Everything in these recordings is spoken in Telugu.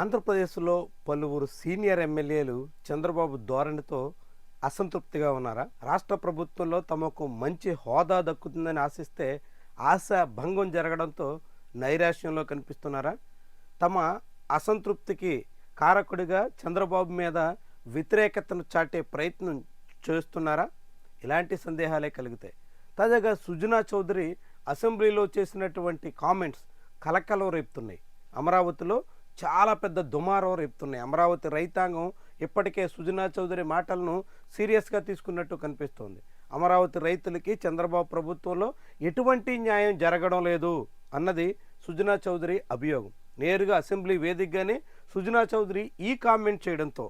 ఆంధ్రప్రదేశ్లో పలువురు సీనియర్ ఎమ్మెల్యేలు చంద్రబాబు ధోరణితో అసంతృప్తిగా ఉన్నారా? రాష్ట్ర ప్రభుత్వంలో తమకు మంచి హోదా దక్కుతుందని ఆశిస్తే ఆశ భంగం జరగడంతో నైరాశ్యంలో కనిపిస్తున్నారా? తమ అసంతృప్తికి కారకుడిగా చంద్రబాబు మీద వ్యతిరేకతను చాటే ప్రయత్నం చేస్తున్నారా? ఇలాంటి సందేహాలే కలుగుతాయి తాజాగా సుజనా చౌదరి అసెంబ్లీలో చేసినటువంటి కామెంట్స్ కలకలం రేపుతున్నాయి. అమరావతిలో చాలా పెద్ద దుమారం రేపుతున్నాయి. అమరావతి రైతాంగం ఇప్పటికే సుజనా చౌదరి మాటలను సీరియస్గా తీసుకున్నట్టు కనిపిస్తోంది. అమరావతి రైతులకి చంద్రబాబు ప్రభుత్వంలో ఎటువంటి న్యాయం జరగడం లేదు అన్నది సుజనా చౌదరి అభియోగం. నేరుగా అసెంబ్లీ వేదికగానే సుజనా చౌదరి ఈ కామెంట్ చేయడంతో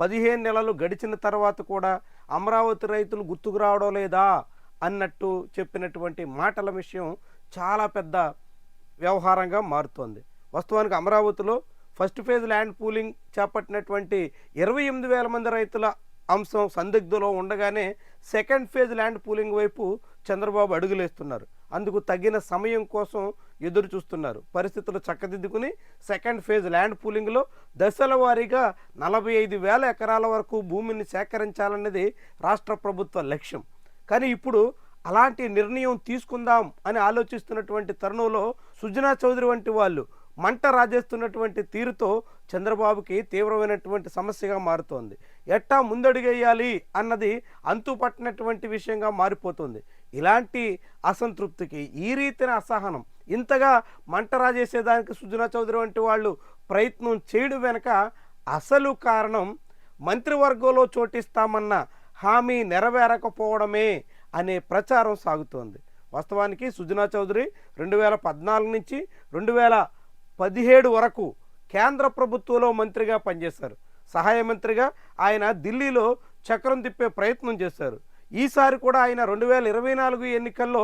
పదిహేను నెలలు గడిచిన తర్వాత కూడా అమరావతి రైతులు గుర్తుకు రావడం లేదా అన్నట్టు చెప్పినటువంటి మాటల విషయం చాలా పెద్ద వ్యవహారంగా మారుతోంది. వాస్తవానికి అమరావతిలో ఫస్ట్ ఫేజ్ ల్యాండ్ పూలింగ్ చేపట్టినటువంటి ఇరవై ఎనిమిది వేల మంది రైతుల అంశం సందిగ్ధలో ఉండగానే సెకండ్ ఫేజ్ ల్యాండ్ పూలింగ్ వైపు చంద్రబాబు అడుగులేస్తున్నారు. అందుకు తగిన సమయం కోసం ఎదురు చూస్తున్నారు. పరిస్థితులు చక్కదిద్దుకుని సెకండ్ ఫేజ్ ల్యాండ్ పూలింగ్లో దశల వారీగా నలభై ఐదు వేల ఎకరాల వరకు భూమిని సేకరించాలన్నది రాష్ట్ర ప్రభుత్వ లక్ష్యం. కానీ ఇప్పుడు అలాంటి నిర్ణయం తీసుకుందాం అని ఆలోచిస్తున్నటువంటి తరుణంలో సుజనా చౌదరి వంటి వాళ్ళు మంట రాజేస్తున్నటువంటి తీరుతో చంద్రబాబుకి తీవ్రమైనటువంటి సమస్యగా మారుతోంది. ఎట్టా ముందడుగేయాలి అన్నది అంతుపట్టినటువంటి విషయంగా మారిపోతుంది. ఇలాంటి అసంతృప్తికి ఈ రీతిన అసహనం ఇంతగా మంట రాజేసేదానికి సుజనా చౌదరి వంటి వాళ్ళు ప్రయత్నం చేయడం వెనక అసలు కారణం మంత్రివర్గంలో చోటిస్తామన్న హామీ నెరవేరకపోవడమే అనే ప్రచారం సాగుతోంది. వాస్తవానికి సుజనా చౌదరి రెండు వేల పద్నాలుగు నుంచి రెండు వేల పదిహేడు వరకు కేంద్ర ప్రభుత్వంలో మంత్రిగా పనిచేశారు. సహాయ మంత్రిగా ఆయన ఢిల్లీలో చక్రం తిప్పే ప్రయత్నం చేశారు. ఈసారి కూడా ఆయన రెండు వేల ఇరవై నాలుగు ఎన్నికల్లో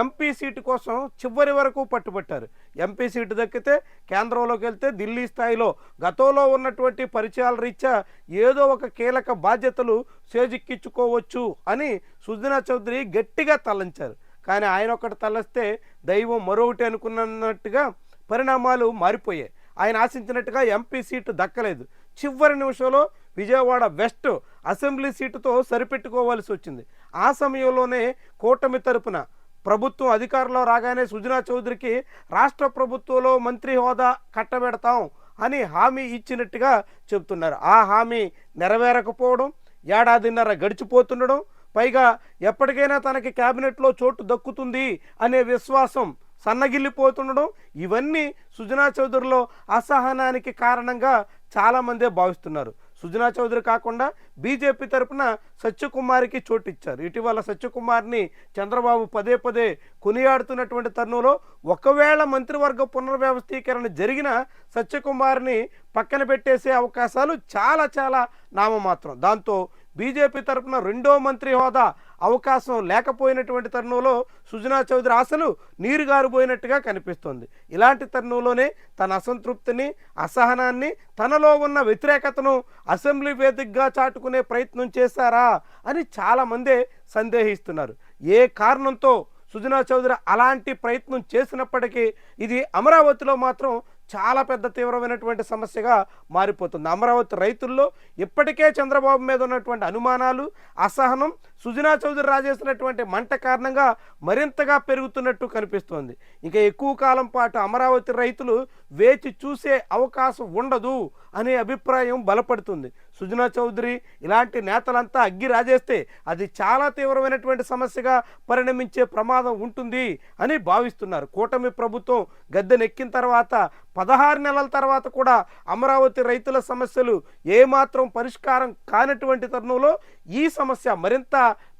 ఎంపీ సీటు కోసం చివరి వరకు పట్టుబట్టారు. ఎంపీ సీటు దక్కితే కేంద్రంలోకి వెళ్తే ఢిల్లీ స్థాయిలో గతంలో ఉన్నటువంటి పరిచయాల రీత్యా ఏదో ఒక కీలక బాధ్యతలు చేజిక్కించుకోవచ్చు అని సుజనా చౌదరి గట్టిగా తలంచారు. కానీ ఆయన ఒకటి తలస్తే దైవం మరొకటి అనుకున్నట్టుగా పరిణామాలు మారిపోయాయి. ఆయన ఆశించినట్టుగా ఎంపీ సీటు దక్కలేదు. చివరి నిమిషంలో విజయవాడ వెస్ట్ అసెంబ్లీ సీటుతో సరిపెట్టుకోవాల్సి వచ్చింది. ఆ సమయంలోనే కూటమి తరపున ప్రభుత్వం అధికారంలో రాగానే సుజనా చౌదరికి రాష్ట్ర ప్రభుత్వంలో మంత్రి హోదా కట్టబెడతాం అని హామీ ఇచ్చినట్టుగా చెబుతున్నారు. ఆ హామీ నెరవేరకపోవడం ఏడాదిన్నర గడిచిపోతుండడం పైగా ఎప్పటికైనా తనకి క్యాబినెట్లో చోటు దక్కుతుంది అనే విశ్వాసం సన్నగిల్లిపోతుండడం ఇవన్నీ సుజనా చౌదరిలో అసహనానికి కారణంగా చాలామందే భావిస్తున్నారు. సుజనా చౌదరి కాకుండా బీజేపీ తరపున సత్యకుమార్కి చోటు ఇచ్చారు ఇటీవల సత్యకుమార్ని చంద్రబాబు పదే పదే కొనియాడుతున్నటువంటి తరుణంలో ఒకవేళ మంత్రివర్గ పునర్వ్యవస్థీకరణ జరిగిన సత్యకుమార్ని పక్కన పెట్టేసే అవకాశాలు చాలా చాలా నామమాత్రం. దాంతో బీజేపీ తరపున రెండో మంత్రి హోదా అవకాశం లేకపోయినటువంటి తరుణంలో సుజనా చౌదరి ఆశలు నీరుగారిపోయినట్టుగా కనిపిస్తోంది. ఇలాంటి తరుణంలోనే తన అసంతృప్తిని అసహనాన్ని తనలో ఉన్న వ్యతిరేకతను అసెంబ్లీ వేదికగా చాటుకునే ప్రయత్నం చేశారా అని చాలామందే సందేహిస్తున్నారు. ఏ కారణంతో సుజనా చౌదరి అలాంటి ప్రయత్నం చేసినప్పటికీ ఇది అమరావతిలో మాత్రం చాలా పెద్ద తీవ్రమైనటువంటి సమస్యగా మారిపోతుంది. అమరావతి రైతుల్లో ఇప్పటికే చంద్రబాబు మీద ఉన్నటువంటి అనుమానాలు అసహనం సుజనా చౌదరి రాజేసినటువంటి మంట కారణంగా మరింతగా పెరుగుతున్నట్టు కనిపిస్తోంది. ఇంకా ఎక్కువ కాలం పాటు అమరావతి రైతులు వేచి చూసే అవకాశం ఉండదు అనే అభిప్రాయం బలపడుతుంది. సుజనా చౌదరి ఇలాంటి నేతలంతా అగ్గి రాజేస్తే అది చాలా తీవ్రమైనటువంటి సమస్యగా పరిణమించే ప్రమాదం ఉంటుంది అని భావిస్తున్నారు. కూటమి ప్రభుత్వం గద్దెనెక్కిన తర్వాత పదహారు నెలల తర్వాత కూడా అమరావతి రైతుల సమస్యలు ఏమాత్రం పరిష్కారం కానటువంటి తరుణంలో ఈ సమస్య మరింత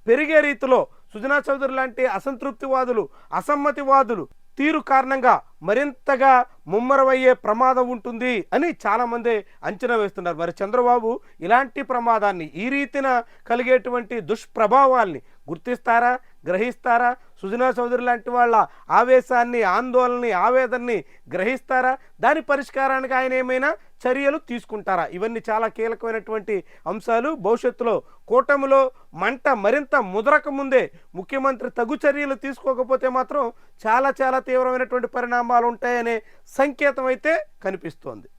పెరిగే రీతిలో సుజనా చౌదరి లాంటి అసంతృప్తివాదులు అసమ్మతివాదులు తీరు కారణంగా మరింతగా ముమ్మరమయ్యే ప్రమాదం ఉంటుంది అని చాలామంది అంచనా వేస్తున్నారు. మరి చంద్రబాబు ఇలాంటి ప్రమాదాన్ని ఈ రీతిన కలిగేటువంటి దుష్ప్రభావాల్ని గుర్తిస్తారా? గ్రహిస్తారా? సుజనా చౌదరి లాంటి వాళ్ళ ఆవేశాన్ని ఆందోళనని ఆవేదనని గ్రహిస్తారా? దాని పరిష్కారానికి ఆయన ఏమైనా చర్యలు తీసుకుంటారా? ఇవన్నీ చాలా కీలకమైనటువంటి అంశాలు. భవిష్యత్తులో కూటమిలో మంట మరింత ముదరక ముందే ముఖ్యమంత్రి తగు చర్యలు తీసుకోకపోతే మాత్రం చాలా చాలా తీవ్రమైనటువంటి పరిణామాలు ఉంటాయనే సంకేతం అయితే కనిపిస్తోంది.